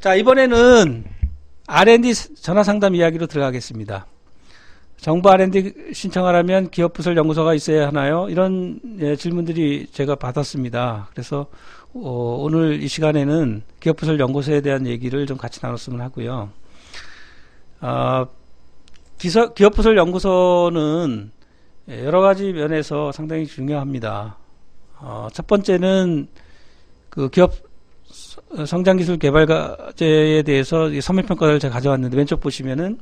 자, 이번에는 R&D 전화 상담 이야기로 들어가겠습니다. 정부 R&D 신청하려면 기업 부설 연구소가 있어야 하나요? 이런 예, 질문들이 제가 받았습니다. 그래서 어, 오늘 이 시간에는 기업 부설 연구소에 대한 얘기를 좀 같이 나눴으면 하고요. 어, 기서, 기업 부설 연구소는 여러 가지 면에서 상당히 중요합니다. 어, 첫 번째는 그 기업 성장기술 개발과제에 대해서 선물평가를 제가 가져왔는데 왼쪽 보시면은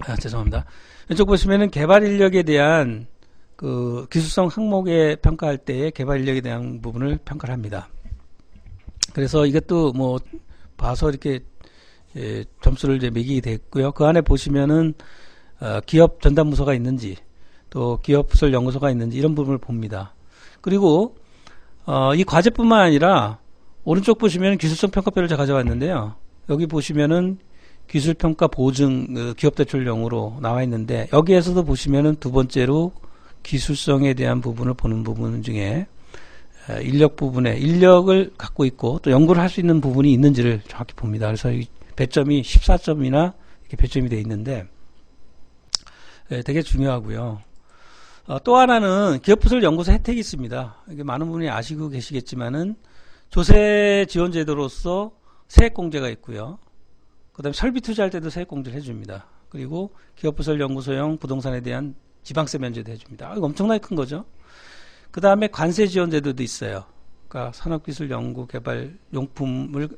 아, 죄송합니다. 왼쪽 보시면은 개발 인력에 대한 그 기술성 항목에 평가할 때 개발 인력에 대한 부분을 평가를 합니다. 그래서 이것도 뭐 봐서 이렇게 예, 점수를 이제 매기게 됐고요. 그 안에 보시면은 어, 기업 전담 부서가 있는지 또 기업부설 연구소가 있는지 이런 부분을 봅니다. 그리고 어, 이 과제뿐만 아니라 오른쪽 보시면 기술성 평가표를 제가 가져왔는데요. 여기 보시면은 기술평가 보증 그 기업 대출용으로 나와 있는데 여기에서도 보시면은 두 번째로 기술성에 대한 부분을 보는 부분 중에 인력 부분에 인력을 갖고 있고 또 연구를 할 수 있는 부분이 있는지를 정확히 봅니다. 그래서 이 배점이 14점이나 이렇게 배점이 되어 있는데 되게 중요하고요. 어, 또 하나는 기업부설 연구소 혜택이 있습니다. 이게 많은 분이 아시고 계시겠지만은 조세 지원 제도로서 세액 공제가 있고요. 그다음에 설비 투자할 때도 세액 공제를 해줍니다. 그리고 기업부설 연구소형 부동산에 대한 지방세 면제도 해줍니다. 이거 엄청나게 큰 거죠. 그 다음에 관세 지원 제도도 있어요. 그러니까 산업기술 연구 개발 용품을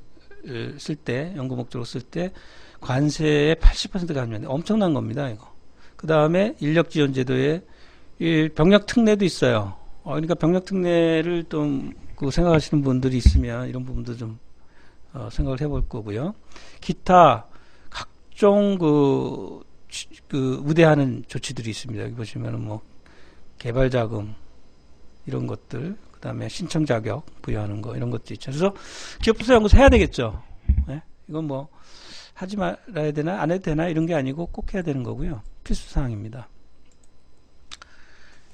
쓸 때, 연구 목적으로 쓸 때 관세의 80%가 하면 엄청난 겁니다. 이거. 그 다음에 인력 지원 제도에 이 병력 특례도 있어요. 어, 그러니까 병력 특례를 좀 그 생각하시는 분들이 있으면 이런 부분도 좀 어, 생각을 해볼 거고요. 기타 각종 그, 그 우대하는 조치들이 있습니다. 여기 보시면은 뭐 개발 자금 이런 것들, 그 다음에 신청 자격 부여하는 거 이런 것도 있죠. 그래서 기업 부서 연구소 해야 되겠죠. 네? 이건 뭐 하지 말아야 되나 안 해도 되나 이런 게 아니고 꼭 해야 되는 거고요. 필수 사항입니다.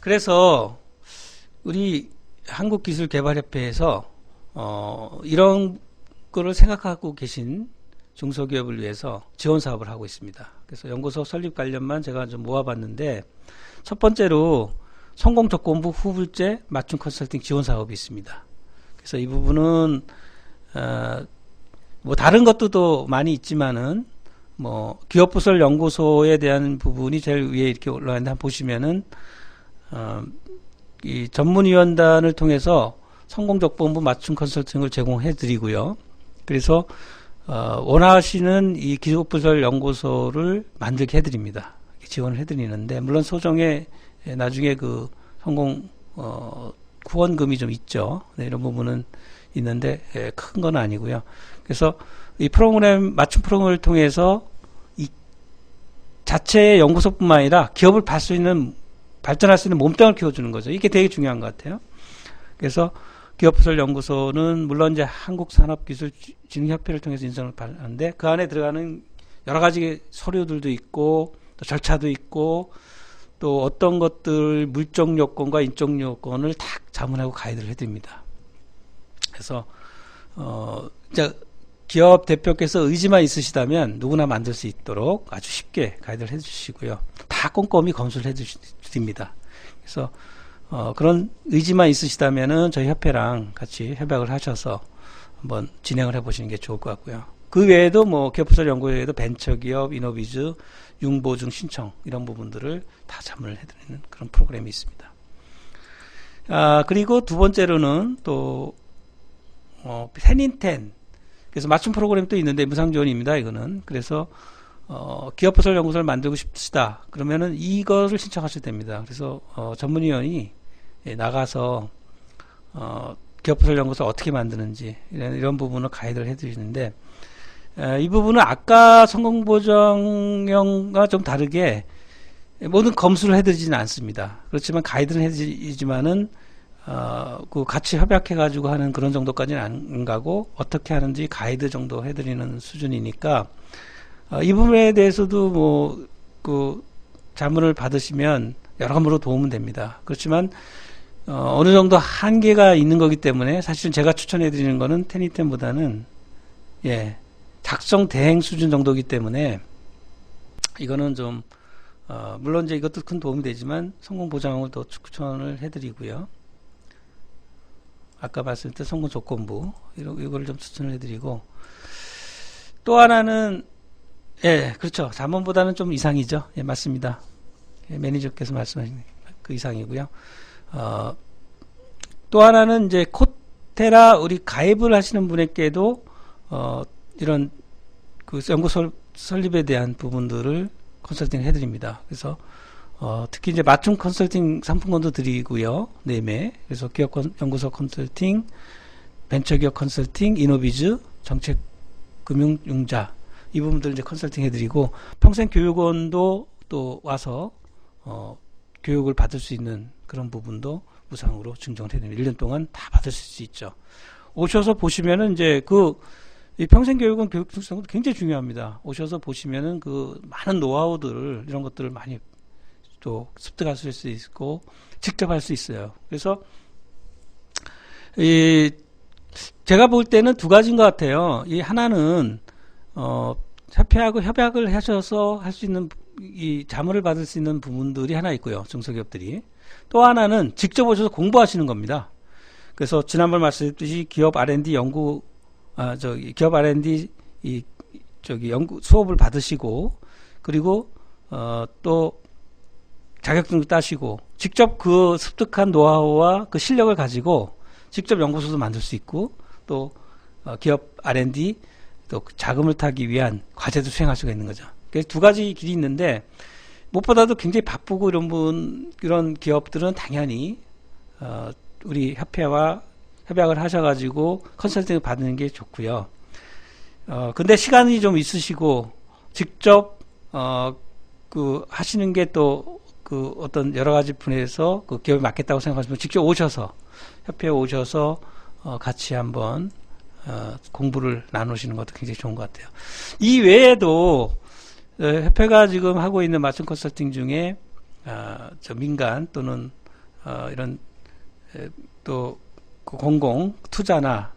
그래서 우리 한국기술개발협회에서 어, 이런 거를 생각하고 계신 중소기업을 위해서 지원 사업을 하고 있습니다. 그래서 연구소 설립 관련만 제가 좀 모아봤는데 첫 번째로 성공 조건부 후불제 맞춤 컨설팅 지원 사업이 있습니다. 그래서 이 부분은 어, 뭐 다른 것도 많이 있지만은 뭐 기업부설 연구소에 대한 부분이 제일 위에 이렇게 올라와 있는데 한번 보시면은 어, 이 전문위원단을 통해서 성공적본부 맞춤 컨설팅을 제공해 드리고요. 그래서 어, 원하시는 이 기술부설 연구소를 만들게 해드립니다. 지원을 해드리는데 물론 소정에 나중에 그 성공 어, 후원금이 좀 있죠. 네, 이런 부분은 있는데 예, 큰건 아니고요. 그래서 이 프로그램 맞춤 프로그램을 통해서 이 자체의 연구소뿐만 아니라 기업을 볼수 있는 발전할 수 있는 몸땅을 키워주는 거죠. 이게 되게 중요한 것 같아요. 그래서 기업부설 연구소는 물론 이제 한국산업기술진흥협회를 통해서 인정을 받는데 그 안에 들어가는 여러 가지 서류들도 있고 또 절차도 있고 또 어떤 것들 물적 요건과 인적 요건을 다 자문하고 가이드를 해드립니다. 그래서 어 이제 기업 대표께서 의지만 있으시다면 누구나 만들 수 있도록 아주 쉽게 가이드를 해주시고요. 다 꼼꼼히 검수를 해주십니다. 그래서 어, 그런 의지만 있으시다면은 저희 협회랑 같이 협약을 하셔서 한번 진행을 해보시는 게 좋을 것 같고요. 그 외에도 뭐 기업부설 연구 외에도 벤처기업, 이노비즈, 융보증 신청 이런 부분들을 다 자문을 해드리는 그런 프로그램이 있습니다. 아 그리고 두 번째로는 또 어, 페닌텐 그래서 맞춤 프로그램도 있는데 무상 지원입니다. 이거는 그래서 어, 기업부설 연구소를 만들고 싶으시다. 그러면은 이것을 신청하셔도 됩니다. 그래서 어, 전문위원이 예, 나가서 어, 기업부설 연구소 어떻게 만드는지 이런, 이런 부분을 가이드를 해드리는데 에, 이 부분은 아까 성공 보정형과 좀 다르게 모든 검수를 해드리지는 않습니다. 그렇지만 가이드는 해드리지만은 어, 그 같이 협약해가지고 하는 그런 정도까지는 안 가고 어떻게 하는지 가이드 정도 해드리는 수준이니까 어, 이 부분에 대해서도 뭐 그 자문을 받으시면 여러모로 도움은 됩니다. 그렇지만 어, 어느 정도 한계가 있는 거기 때문에 사실은 제가 추천해 드리는 거는 테니텐보다는 예, 작성 대행 수준 정도이기 때문에 이거는 좀 어, 물론 이제 이것도 큰 도움이 되지만 성공 보장을 더 추천을 해드리고요. 아까 말씀드린 성공 조건부 이런 이거를 좀 추천을 해드리고. 또 하나는 예 그렇죠. 자문보다는 좀 이상이죠. 예 맞습니다. 예, 매니저께서 말씀하신 그 이상이고요. 어, 또 하나는 이제 코테라 우리 가입을 하시는 분에게도 어, 이런 그 연구 설, 설립에 대한 부분들을 컨설팅 해드립니다. 그래서 어, 특히 이제 맞춤 컨설팅 상품권도 드리고요. 네매 그래서 기업 컨- 연구소 컨설팅, 벤처기업 컨설팅, 이노비즈, 정책 금융 융자 이 부분들 이제 컨설팅 해드리고 평생 교육원도 또 와서 어, 교육을 받을 수 있는 그런 부분도 무상으로 증정을 해드립니다. 1년 동안 다 받을 수 있죠. 오셔서 보시면은 이제 그이 평생 교육은 교육 특성도 굉장히 중요합니다. 오셔서 보시면은 그 많은 노하우들 이런 것들을 많이 또 습득하실 수 있고 직접 할 수 있어요. 그래서 이 제가 볼 때는 두 가지인 것 같아요. 이 하나는 어 협회하고 협약을 하셔서 할 수 있는 이 자문을 받을 수 있는 부분들이 하나 있고요. 중소기업들이 또 하나는 직접 오셔서 공부하시는 겁니다. 그래서 지난번 말씀드렸듯이 기업 R&D 연구 아 저기 기업 R&D 이 저기 연구 수업을 받으시고 그리고 어또 자격증도 따시고 직접 그 습득한 노하우와 그 실력을 가지고 직접 연구소도 만들 수 있고 또 어, 기업 R&D 또 자금을 타기 위한 과제도 수행할 수가 있는 거죠. 그래서 두 가지 길이 있는데 무엇보다도 굉장히 바쁘고 이런 분 이런 기업들은 당연히 어, 우리 협회와 협약을 하셔가지고 컨설팅을 받는 게 좋고요. 어, 근데 시간이 좀 있으시고 직접 어, 그 하시는 게 또 그 어떤 여러 가지 분야에서 그 기업이 맞겠다고 생각하시면 직접 오셔서 협회에 오셔서 어, 같이 한번 어, 공부를 나누시는 것도 굉장히 좋은 것 같아요. 이 외에도 어, 협회가 지금 하고 있는 맞춤 컨설팅 중에 어, 저 민간 또는 어, 이런 에, 또그 공공 투자나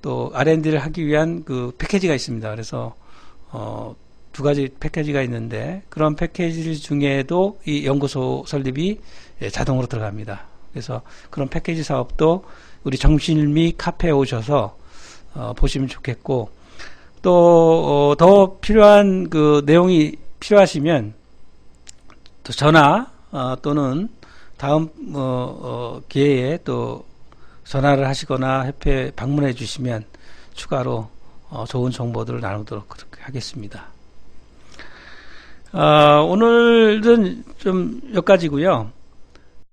또 R&D를 하기 위한 그 패키지가 있습니다. 그래서 어, 두 가지 패키지가 있는데 그런 패키지 중에도 이 연구소 설립이 예, 자동으로 들어갑니다. 그래서 그런 패키지 사업도 우리 정신미 카페에 오셔서 어, 보시면 좋겠고 또더 필요한 그 내용이 필요하시면 또 전화 어, 또는 다음 어, 어, 기회에 또 전화를 하시거나 협회 방문해 주시면 추가로 어, 좋은 정보들을 나누도록 하겠습니다. 어, 오늘은 좀 여기까지고요.